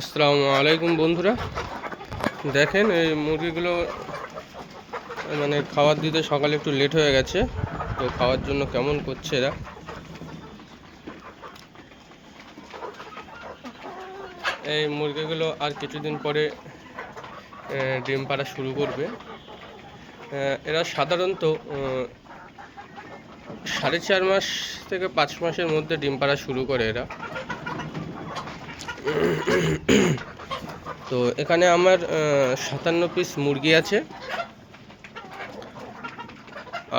আসসালামু আলাইকুম বন্ধুরা। দেখেন এই মুরগিগুলো মানে খাবার দিতে সকালে একটু লেট হয়ে গেছে, তো খাওয়ার জন্য কেমন করছে এরা? এই মুরগিগুলো আর কিছুদিন পরে ডিম পাড়া শুরু করবে। এরা সাধারণত সাড়ে চার মাস থেকে পাঁচ মাসের মধ্যে ডিম পাড়া শুরু করে এরা। তো এখানে আমার সাতান্ন পিস মুরগি আছে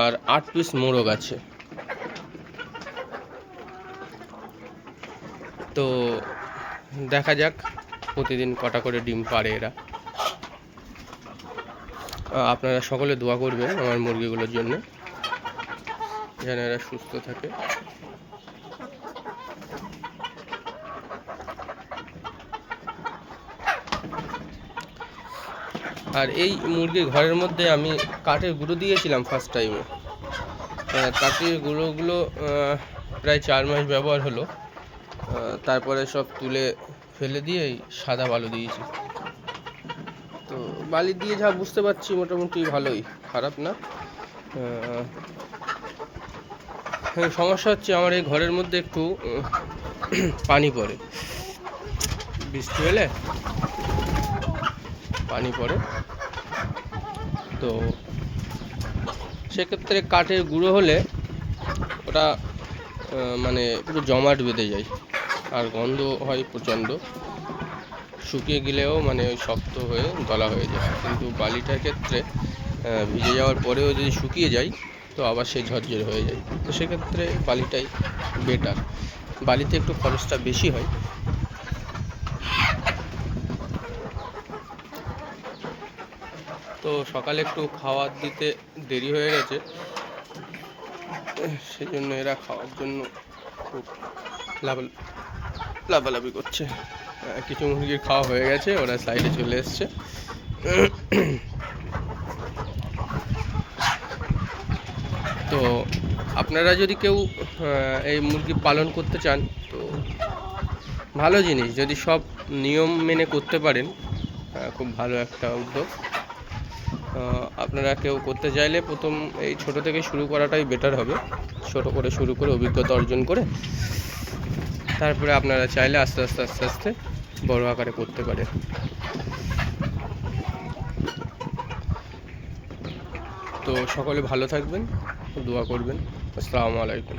আর আট পিস মোরগ আছে। তো দেখা যাক প্রতিদিন কটা করে ডিম পারে এরা। আপনারা সকলে দোয়া করবেন আমার মুরগিগুলোর জন্য। যেন এরা সুস্থ থাকে। আর এই মুরগির ঘরের মধ্যে আমি কাঠের গুঁড়ো দিয়েছিলাম ফার্স্ট টাইমে কাঠের গুঁড়োগুলো প্রায় চার মাস ব্যবহার হলো। তারপরে সব তুলে ফেলে দিয়ে সাদা বালু দিয়েছি। তো বালি দিয়ে যা বুঝতে পারছি মোটামুটি ভালোই খারাপ না। হ্যাঁ, সমস্যা হচ্ছে আমার এই ঘরের মধ্যে একটু পানি পড়ে। বৃষ্টি হলে? পানি পড়ে। তো সেক্ষেত্রে কাঠের গুঁড়ো হলে ওটা মানে পুরো জমাট বেঁধে যায়। আর গন্ধ হয় প্রচণ্ড। শুকিয়ে গেলেও মানে ওই শক্ত হয়ে দলা হয়ে যায়। কিন্তু বালিটার ক্ষেত্রে ভিজে যাওয়ার পরেও যদি শুকিয়ে যায়, তো আবার সে ঝরঝরে হয়ে যায়। তো সেক্ষেত্রে বালিটাই বেটার বালিতে একটু খরচটা বেশি হয়। তো সকালে একটু খাবার দিতে দেরি হয়ে গেছে। সেই জন্য এরা খাওয়ার জন্য খুব লাফালাফি করছে। কিছু মুরগির খাওয়া হয়ে গেছে, ওরা সাইডে চলে এসছে। তো আপনারা যদি কেউ এই মুরগি পালন করতে চান, তো ভালো জিনিস। যদি সব নিয়ম মেনে করতে পারেন খুব ভালো একটা উদ্যোগ। আপনারা কেউ করতে চাইলে প্রথম এই ছোট থেকে শুরু করাটাই বেটার হবে। ছোট করে শুরু করে অভিজ্ঞতা অর্জন করে তারপরে আপনারা চাইলে আস্তে আস্তে আস্তে আস্তে বড় আকারে করতে পারেন। তো সকলে ভালো থাকবেন, দোয়া করবেন। আসসালামু আলাইকুম।